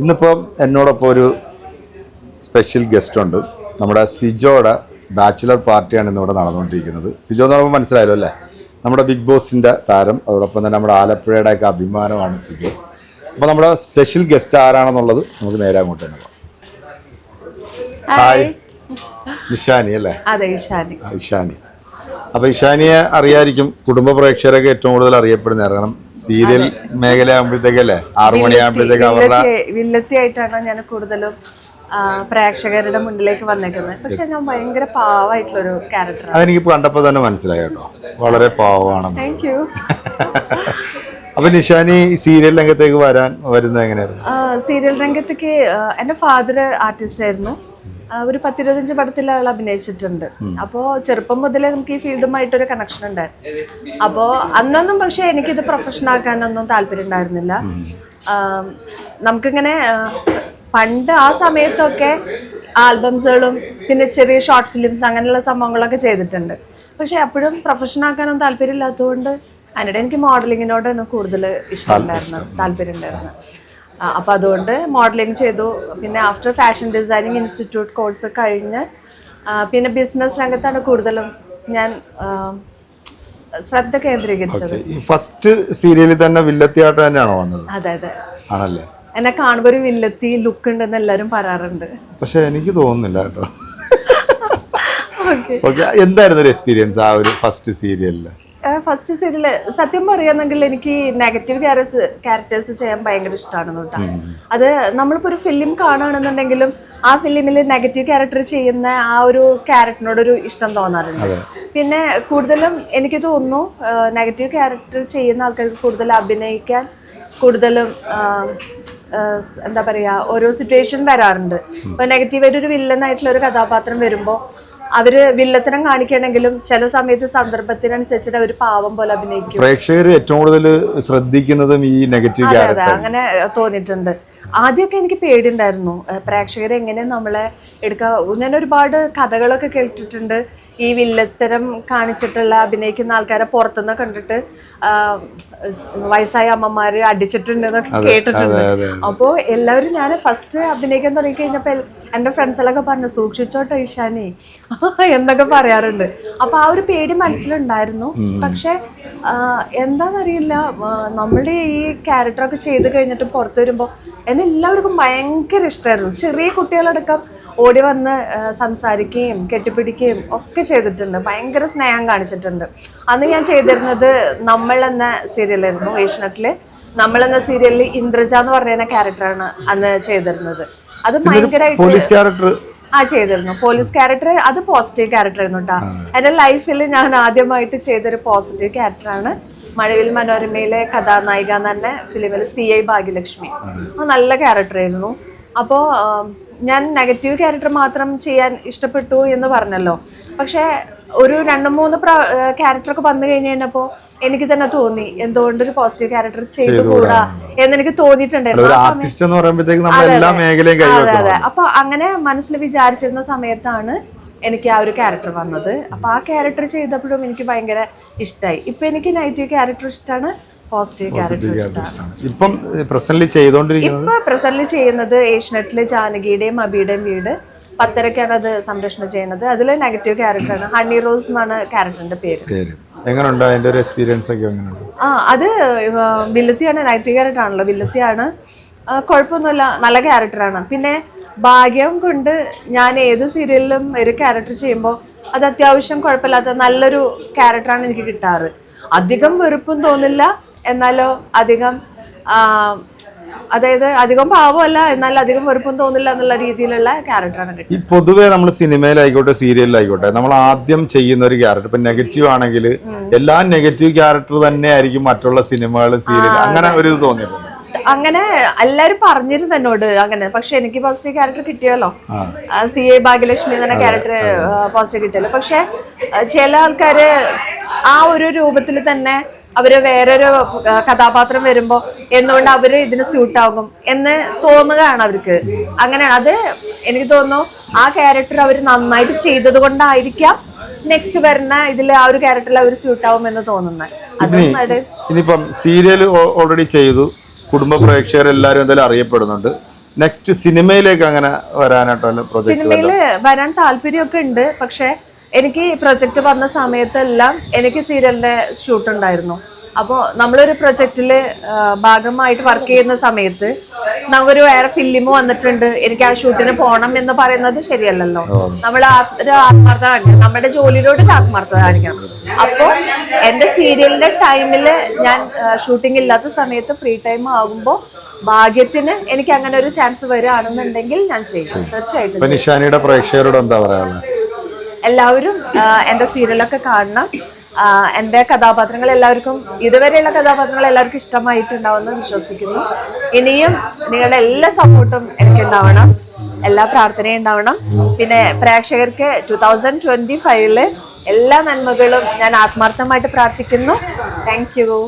ഇന്നിപ്പം എന്നോടൊപ്പം ഒരു സ്പെഷ്യൽ ഗസ്റ്റ് ഉണ്ട്. നമ്മുടെ സിജോയുടെ ബാച്ചിലർ പാർട്ടിയാണ് ഇന്നിവിടെ നടന്നുകൊണ്ടിരിക്കുന്നത്. സിജോ എന്ന് പറയുമ്പോൾ മനസ്സിലായല്ലോ അല്ലേ? നമ്മുടെ ബിഗ് ബോസിന്റെ താരം അതോടൊപ്പം തന്നെ നമ്മുടെ ആലപ്പുഴയുടെ ഒക്കെ അഭിമാനമാണ് സിജോ. അപ്പോൾ നമ്മുടെ സ്പെഷ്യൽ ഗസ്റ്റ് ആരാണെന്നുള്ളത് നമുക്ക് നേരെ അങ്ങോട്ട് തന്നെ ഹായ് നിഷാനി അല്ലേ? ഇഷാനി അപ്പോൾ ഇഷാനിയെ അറിയായിരിക്കും കുടുംബ പ്രേക്ഷകരൊക്കെ ഏറ്റവും കൂടുതൽ അറിയപ്പെടുന്ന കാരണം സീരിയൽ മേഖല ആകുമ്പോഴത്തേക്കല്ലേ ആറു മണിയാകുമ്പോഴത്തേക്ക് അവരുടെ വില്ലത്തിയായിട്ടാണ് ഞാൻ കൂടുതലും പ്രേക്ഷകരുടെ മുന്നിലേക്ക് വന്നേക്കുന്നത്. പക്ഷെ ഞാൻ ഭയങ്കര പാവായിട്ടുള്ള ഒരു ക്യാരക്ടർ അതെനിക്ക് കണ്ടപ്പോൾ തന്നെ മനസ്സിലായി കേട്ടോ. വളരെ പാവമാണ് താങ്ക് യു അപ്പൊ നിഷാനി സീരിയൽ രംഗത്തേക്ക് വരാൻ വരുന്നത് എങ്ങനെയായിരുന്നു? സീരിയൽ രംഗത്തേക്ക് എന്റെ ഫാദർ ആർട്ടിസ്റ്റ് ആയിരുന്നു. ഒരു പത്തിരുപത്തഞ്ച് പടത്തിൽ ആൾ അഭിനയിച്ചിട്ടുണ്ട്. അപ്പോ ചെറുപ്പം മുതലേ നമുക്ക് ഈ ഫീൽഡുമായിട്ടൊരു കണക്ഷൻ ഉണ്ടായിരുന്നു. അപ്പോ അന്നൊന്നും പക്ഷേ എനിക്കിത് പ്രൊഫഷൻ ആക്കാനൊന്നും താല്പര്യം ഉണ്ടായിരുന്നില്ല. നമുക്കിങ്ങനെ പണ്ട് ആ സമയത്തൊക്കെ ആൽബംസുകളും പിന്നെ ചെറിയ ഷോർട്ട് ഫിലിംസ് അങ്ങനെയുള്ള സംഭവങ്ങളൊക്കെ ചെയ്തിട്ടുണ്ട്. പക്ഷെ എപ്പോഴും പ്രൊഫഷൻ ആക്കാനൊന്നും താല്പര്യം ഇല്ലാത്തതുകൊണ്ട് അതിനിടെ എനിക്ക് മോഡലിങ്ങിനോടാണ് കൂടുതൽ ഇഷ്ടമുണ്ടായിരുന്നു താല്പര്യം ഉണ്ടായിരുന്നത് ആ, അപ്പൊ അതുകൊണ്ട് മോഡലിംഗ് ചെയ്തു. പിന്നെ after fashion designing institute course കഴിഞ്ഞ് പിന്നെ ബിസിനസ് രംഗത്താണ് കൂടുതലും ഞാൻ ശ്രദ്ധ കേന്ദ്രീകരിച്ചത്. ഈ ഫസ്റ്റ് സീരിയലിൽ തന്നെ വില്ലത്തിയായിട്ട് തന്നെയാണോ വന്നത്? അതെ അതെ. ആണല്ലേ? എന്നെ കാണുമ്പോൾ ഒരു വില്ലത്തി ലുക്ക് ഉണ്ടെന്ന് എല്ലാവരും പറയാറുണ്ട്. പക്ഷെ എനിക്ക് തോന്നുന്നില്ല കേട്ടോ. ഓക്കെ എന്തായിരുന്നു ഒരു എക്സ്പീരിയൻസ് ആ ഒരു ഫസ്റ്റ് സീരിയലിൽ ഫസ്റ്റ് സീരിയൽ സത്യം പറയുകയാണെങ്കിൽ എനിക്ക് നെഗറ്റീവ് ക്യാരക്ടേഴ്സ് ക്യാരക്ടേഴ്സ് ചെയ്യാൻ ഭയങ്കര ഇഷ്ടമാണ് കേട്ടോ. അത് നമ്മളിപ്പോൾ ഒരു ഫിലിം കാണുകയാണെന്നുണ്ടെങ്കിലും ആ ഫിലിമിൽ നെഗറ്റീവ് ക്യാരക്ടർ ചെയ്യുന്ന ആ ഒരു ക്യാരക്ടറിനോടൊരു ഇഷ്ടം തോന്നാറുണ്ട്. പിന്നെ കൂടുതലും എനിക്ക് തോന്നുന്നു നെഗറ്റീവ് ക്യാരക്ടർ ചെയ്യുന്ന ആൾക്കാർക്ക് കൂടുതൽ അഭിനയിക്കാൻ കൂടുതലും എന്താ പറയുക ഓരോ സിറ്റുവേഷൻ വരാറുണ്ട്. ഇപ്പോൾ നെഗറ്റീവായിട്ട് ഒരു വില്ലനായിട്ടുള്ള ഒരു കഥാപാത്രം വരുമ്പോൾ അവർ വില്ലത്തനം കാണിക്കണമെങ്കിലും ചില സമയത്ത് സന്ദർഭത്തിനനുസരിച്ചിട്ട് അവർ പാവം പോലെ അഭിനയിക്കും. പ്രേക്ഷകർ ഏറ്റവും കൂടുതൽ ശ്രദ്ധിക്കുന്നതും ഈ നെഗറ്റീവ് ക്യാരക്ടർ അങ്ങനെ തോന്നിയിട്ടുണ്ട്. ആദ്യമൊക്കെ എനിക്ക് പേടിയുണ്ടായിരുന്നു. പ്രേക്ഷകരെ എങ്ങനെ നമ്മളെ എടുക്കുക ഞാൻ ഒരുപാട് കഥകളൊക്കെ കേട്ടിട്ടുണ്ട്. ഈ വില്ലത്തരം കാണിച്ചിട്ടുള്ള അഭിനയിക്കുന്ന ആൾക്കാരെ പുറത്തുനിന്ന് കണ്ടിട്ട് വയസ്സായ അമ്മമാര് അടിച്ചിട്ടുണ്ട് എന്നൊക്കെ കേട്ടിട്ടുണ്ട്. അപ്പോൾ എല്ലാവരും ഞാൻ ഫസ്റ്റ് അഭിനയിക്കാൻ തുടങ്ങി കഴിഞ്ഞപ്പോൾ എന്റെ ഫ്രണ്ട്സിലൊക്കെ പറഞ്ഞു സൂക്ഷിച്ചോട്ടോ ഈശാനി എന്നൊക്കെ പറയാറുണ്ട്. അപ്പോൾ ആ ഒരു പേടി മനസ്സിലുണ്ടായിരുന്നു. പക്ഷെ എന്താണെന്നറിയില്ല നമ്മുടെ ഈ ക്യാരക്ടറൊക്കെ ചെയ്ത് കഴിഞ്ഞിട്ട് പുറത്തു വരുമ്പോൾ എന്നെ എല്ലാവർക്കും ഭയങ്കര ഇഷ്ടമായിരുന്നു ചെറിയ കുട്ടികളടക്കം ഓടി വന്ന് സംസാരിക്കുകയും കെട്ടിപ്പിടിക്കുകയും ഒക്കെ ചെയ്തിട്ടുണ്ട്. ഭയങ്കര സ്നേഹം കാണിച്ചിട്ടുണ്ട്. അന്ന് ഞാൻ ചെയ്തിരുന്നത് നമ്മൾ എന്ന സീരിയലായിരുന്നു ഏഷ്യനെറ്റിൽ നമ്മൾ എന്ന സീരിയലിൽ ഇന്ദ്രജ എന്ന് പറയുന്ന ക്യാരക്ടറാണ് അന്ന് ചെയ്തിരുന്നത്. അത് ഭയങ്കരമായിട്ട് ആ ചെയ്തിരുന്നു. പോലീസ് ക്യാരക്ടർ അത് പോസിറ്റീവ് ക്യാരക്ടർ ആയിരുന്നു കേട്ടോ എന്റെ ലൈഫിൽ ഞാൻ ആദ്യമായിട്ട് ചെയ്തൊരു പോസിറ്റീവ് ക്യാരക്ടറാണ് മഴവിൽ മനോരമയിലെ കഥാനായിക എന്ന് തന്നെ ഫിലിമിൽ സി ഐ ഭാഗ്യലക്ഷ്മി. അത്. നല്ല ക്യാരക്ടർ ആയിരുന്നു. അപ്പോൾ ഞാൻ നെഗറ്റീവ് ക്യാരക്ടർ മാത്രം ചെയ്യാൻ ഇഷ്ടപ്പെട്ടു എന്ന് പറഞ്ഞല്ലോ. പക്ഷേ ഒരു രണ്ട് മൂന്ന് ക്യാരക്ടറൊക്കെ വന്നു കഴിഞ്ഞ് കഴിഞ്ഞപ്പോൾ എനിക്ക് തന്നെ തോന്നി എന്തുകൊണ്ട് ഒരു പോസിറ്റീവ് ക്യാരക്ടർ ചെയ്തുകൂടാ എന്നെനിക്ക് തോന്നിയിട്ടുണ്ടായിരുന്നു അതെ അതെ. അപ്പൊ അങ്ങനെ മനസ്സിൽ വിചാരിച്ചിരുന്ന സമയത്താണ് എനിക്ക് ആ ഒരു ക്യാരക്ടർ വന്നത്. അപ്പൊ ആ ക്യാരക്ടർ ചെയ്തപ്പോഴും എനിക്ക് ഭയങ്കര ഇഷ്ടമായി ഇപ്പൊ എനിക്ക് നെഗറ്റീവ് ക്യാരക്ടർ ഇഷ്ടമാണ് പോസിറ്റീവ് ക്യാരക്ടർ ഇഷ്ടമാണ്. ഇപ്പം പ്രസന്റ്ലി ചെയ്തുകൊണ്ടിരിക്കുന്നത് ഇപ്പൊ ചെയ്യുന്നത് ഏഷ്യനെറ്റിലെ ജാനകിയുടെയും അബിയുടെയും വീട്. പത്തരക്കാണ് അത് സംരക്ഷണം ചെയ്യുന്നത്. അതിൽ നെഗറ്റീവ് ക്യാരക്ടറാണ് ഹണി റോസ് എന്നാണ് ക്യാരക്ടറിന്റെ പേര്. പേര്. എങ്ങനെയുണ്ട് അതിന്റെ ഒരു എക്സ്പീരിയൻസ് ഒക്കെ എങ്ങനെയുണ്ട് ആ അത് വില്ലത്തിയാണ് നെഗറ്റീവ് ക്യാരക്ടർ ആണല്ലോ. വില്ലത്തിയാണ് കുഴപ്പമൊന്നുമില്ല. നല്ല ക്യാരക്ടറാണ് പിന്നെ ഭാഗ്യം കൊണ്ട് ഞാൻ ഏത് സീരിയലിലും ഒരു ക്യാരക്ടർ ചെയ്യുമ്പോൾ അത് അത്യാവശ്യം കുഴപ്പമില്ലാത്ത നല്ലൊരു ക്യാരക്ടറാണ് എനിക്ക് കിട്ടാറ്. അധികം വെറുപ്പും തോന്നില്ല. എന്നാലോ അധികം അതായത് അധികം പാവമല്ല എന്നാൽ അധികം വെറുപ്പം തോന്നില്ല എന്നുള്ള രീതിയിലുള്ള ക്യാരക്ടറാണ് ഈ പൊതുവെ നമ്മൾ സിനിമയിലായിക്കോട്ടെ സീരിയലിലായിക്കോട്ടെ നമ്മൾ ആദ്യം ചെയ്യുന്ന ഒരു ക്യാരക്ടർ ഇപ്പൊ നെഗറ്റീവ് ആണെങ്കിൽ എല്ലാ നെഗറ്റീവ് ക്യാരക്ടർ തന്നെ ആയിരിക്കും മറ്റുള്ള സിനിമകളും സീരിയൽ അങ്ങനെ ഒരു ഇത് തോന്നിയിട്ടുണ്ട്. അങ്ങനെ എല്ലാരും പറഞ്ഞിരുന്നു എന്നോട് അങ്ങനെ പക്ഷെ എനിക്ക് പോസിറ്റീവ് ക്യാരക്ടർ കിട്ടിയല്ലോ. സി എ ഭാഗ്യലക്ഷ്മി എന്ന ക്യാരക്ടർ പോസിറ്റീവ് കിട്ടിയല്ലോ. പക്ഷെ ചില ആൾക്കാര് ആ ഒരു രൂപത്തിൽ തന്നെ അവർ വേറൊരു കഥാപാത്രം വരുമ്പോ എന്തുകൊണ്ട് അവർ ഇതിന് സ്യൂട്ട് ആകും എന്ന് തോന്നുകയാണ് അവർക്ക്. അങ്ങനെ അത് എനിക്ക് തോന്നുന്നു ആ ക്യാരക്ടർ അവർ നന്നായിട്ട് ചെയ്തത് കൊണ്ടായിരിക്കാം നെക്സ്റ്റ് വരുന്ന ഇതിൽ ആ ഒരു ക്യാരക്ടറിൽ അവർ സ്യൂട്ട് ആവും എന്ന് തോന്നുന്നത്. അതും ഇനിയിപ്പം സീരിയൽ ഓൾറെഡി ചെയ്തു. കുടുംബ പ്രേക്ഷകർ എല്ലാവരും എന്തായാലും അറിയപ്പെടുന്നുണ്ട്. നെക്സ്റ്റ് സിനിമയിലേക്ക് അങ്ങനെ വരാനായിട്ടുള്ള സിനിമയിൽ വരാൻ താല്പര്യമൊക്കെ ഉണ്ട്. പക്ഷെ എനിക്ക് ഈ പ്രൊജക്റ്റ് വന്ന സമയത്തെല്ലാം എനിക്ക് സീരിയലിന്റെ ഷൂട്ട് ഉണ്ടായിരുന്നു. അപ്പോൾ നമ്മളൊരു പ്രൊജക്റ്റിൽ ഭാഗമായിട്ട് വർക്ക് ചെയ്യുന്ന സമയത്ത് നമുക്കൊരു വേറെ ഫിലിം വന്നിട്ടുണ്ട്. എനിക്ക് ആ ഷൂട്ടിന് പോകണം എന്ന് പറയുന്നത് ശരിയല്ലല്ലോ. നമ്മൾ ഒരു ആത്മാർത്ഥത കാണിക്കണം നമ്മുടെ ജോലിയിലോട്ട് ഒരു ആത്മാർത്ഥത കാണിക്കണം അപ്പോൾ എന്റെ സീരിയലിന്റെ ടൈമിൽ ഞാൻ ഷൂട്ടിംഗ് ഇല്ലാത്ത സമയത്ത് ഫ്രീ ടൈം ആകുമ്പോൾ ഭാഗ്യത്തിന് എനിക്ക് അങ്ങനെ ഒരു ചാൻസ് വരികയാണെന്നുണ്ടെങ്കിൽ ഞാൻ ചെയ്യും. തീർച്ചയായിട്ടും പ്രേക്ഷകരോട് എന്താ പറയാനുള്ളത്? എല്ലാവരും എന്റെ സീരിയലൊക്കെ കാണണം. എന്റെ കഥാപാത്രങ്ങൾ എല്ലാവർക്കും ഇതുവരെയുള്ള കഥാപാത്രങ്ങൾ എല്ലാവർക്കും ഇഷ്ടമായിട്ടുണ്ടാവുമെന്ന് വിശ്വസിക്കുന്നു. ഇനിയും നിങ്ങളുടെ എല്ലാ സപ്പോർട്ടും എനിക്ക് ഉണ്ടാവണം എല്ലാ പ്രാർത്ഥനയും ഉണ്ടാവണം. പിന്നെ പ്രേക്ഷകർക്ക് ടു തൗസൻഡ് ട്വന്റി ഫൈവിൽ എല്ലാ നന്മകളും ഞാൻ ആത്മാർത്ഥമായിട്ട് പ്രാർത്ഥിക്കുന്നു. Thank you